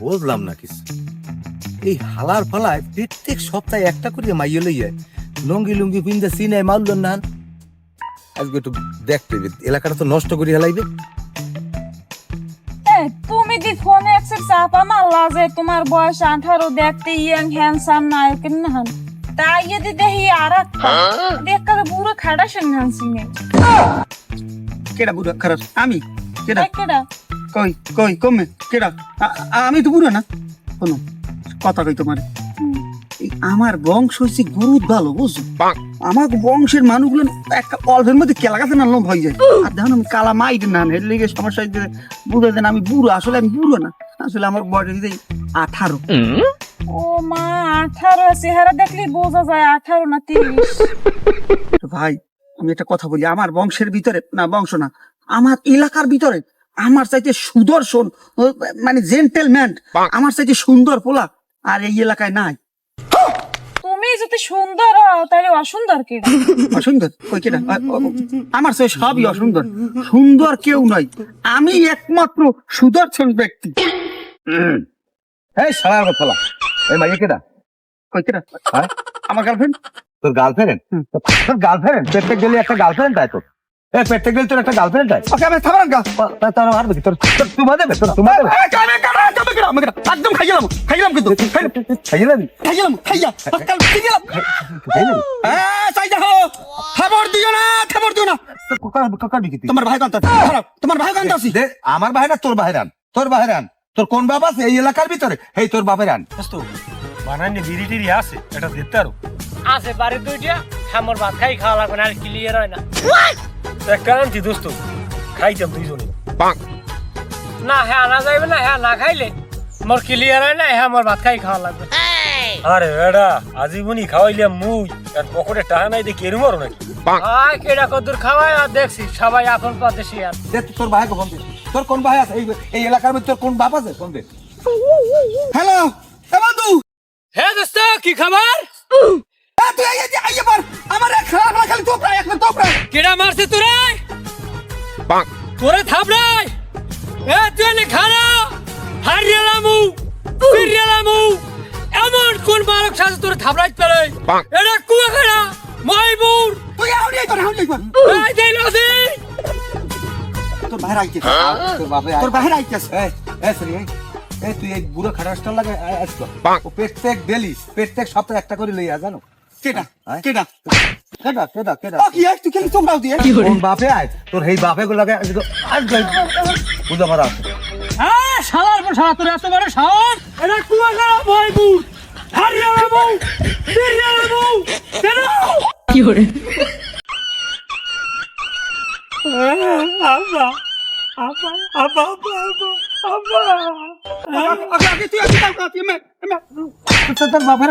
বুঝলাম না কিছু। এই হালার ফালায় প্রত্যেক সপ্তাহে একটা করে মাইয়ে লইয়া লঙ্গি লুঙ্গি পিন্দে সিনে মারল না আজকে একটু দেখতে এলাকাটা তো নষ্ট করে হেলাইবে। তুমি কি ফোনে একসে চাপা মারলা যে তোমার বয়স আঠারো দেখতে ইয়াং হ্যান্ডসাম নায়কের নাহান তাই যদি দেখি আর একটা খাড়া সিংহান সিংহে কেডা বুড়া খারাপ আমি? কেডা? কেডা? কই কই কমে কেডা আমি তো বুড়ো না। শোনো কথা কই তোমার। আমার বংশ হচ্ছে গরুর ভালো বুঝছ? আমার বংশের মানুষগুলো একটা অল্পের মধ্যে কেলা গাছে না লোম হয়ে যায়। আর দেখুন আমি কালা মাইট না এর লেগে সমস্যা বুড়ো দেন আমি বুড়ো আসলে আমি বুড়ো না। আসলে আমার বয়স আঠারো। ও মা আঠারো চেহারা দেখলে বোঝা যায় আঠারো না তিরিশ। ভাই আমি একটা কথা বলি আমার বংশের ভিতরে না বংশ না আমার এলাকার ভিতরে আমার চাইতে সুদর্শন মানে জেন্টেলম্যান আমার চাইতে সুন্দর পোলা আর এই এলাকায় নাই। তুমি যদি সুন্দর হও তাহলে অসুন্দর কেডা অসুন্দর? কই ও, আমার চাই সবই অসুন্দর। সুন্দর কেউ নয় আমি একমাত্র সুদর্শন ব্যক্তি। এই সারা কথা এই মাইয়ে কেডা? কই কেডা হ্যাঁ? আমার গার্লফ্রেন্ড তোর গার্লফ্রেন্ড তোর গার্লফ্রেন্ড প্রত্যেক গেলে একটা গার্লফ্রেন্ড তাই তোর। গেলে তোর একটা গার্লফ্রেন্ড তাই ওকে আমি থামার গা। তার মারবে কি তোর তোর তোমা দেবে তোর তোমা দেবে কামে কামে কামে কামে, আমি একদম খাই গেলাম খাই গেলাম কিন্তু খাই খাইয়ে দেবি খাই গেলাম খাই গেলাম কাল খাই গেলাম খাইয়ে দেবি চাই দেখো খবর দিও না খবর দিও না। তোর কোকা কোকা বিকিতি তোমার ভাই কান্তা খারাপ তোমার ভাই কান্তা আছি। আমার বাহিরা তোর তোর তোর কোন বাপ আছে? এই এলাকার ভিতরে। এই তোর বাপের আন বানানি বিড়ি টিড়ি আছে এটা দিতে আরও আছে বাড়ির দুইটা আমার ভাত খাই খাওয়া লাগবে না আর ক্লিয়ার হয় না। একটা আনছি দোস্ত। খাইতাম দুইজনে। না হ্যাঁ আনা যাইবে না হ্যাঁ না খাইলে মোর ক্লিয়ার হয় না হ্যাঁ আমার ভাত খাই খাওয়া লাগবে। আরে এডা আজীবনই খাওয়াইলাম মুই। আর পকেটে টাকা নাই দেখি এরম আরও নাকি? আয় কেডা কদ্দুর খাওয়াই আর দেখছি সবাই আপন পথে শিয়ার দে তোর ভাই কোন তোর কোন ভাই আছে? এই এলাকার ভিতরে তোর কোন বাপ আছে? কোন দে? হ্যালো এ বন্ধু। হ্যাঁ দোস্ত কি খাবার? কেডা মারছে তোরে? তোরে থাপড়াই। এ তুই নে খানা হারিয়ালামু ফিরিয়ালামু এমন কোন বালক সাজে তোরে থাপড়াইতে পারে এটা কুয়া খানা মাইবুর তুই আউনি আই কর আই কর এই দেই নদী। তোর বাইরে আইতে তোর বাপে তোর বাইরে আইতেছে। এ এই সরি এই। তুই এই বুড়ো খাটাসটা লাগে আসতো ও প্রত্যেক ডেলি প্রত্যেক সপ্তাহে একটা করে লইয়া জানো? কেডা? আয়। কেডা কেডা কেডা কি আই তুই খালি তোমরাও দিয়ে। কোন বাপে আয়? তোর এই বাপে গুলাকে আজ বুঝা মারা আছে। হ্যাঁ শালার পর শালা তোর এত বড় সাহস? এটা কুয়া খানা মাইবুর হারিয়ালামু ফিরিয়ালামু কেন? আব্বা আব্বা আব্বা আব্বা আব্বা আব্বা। আগে তুই আগে তাও তুই মে মে তোর তোর বাপের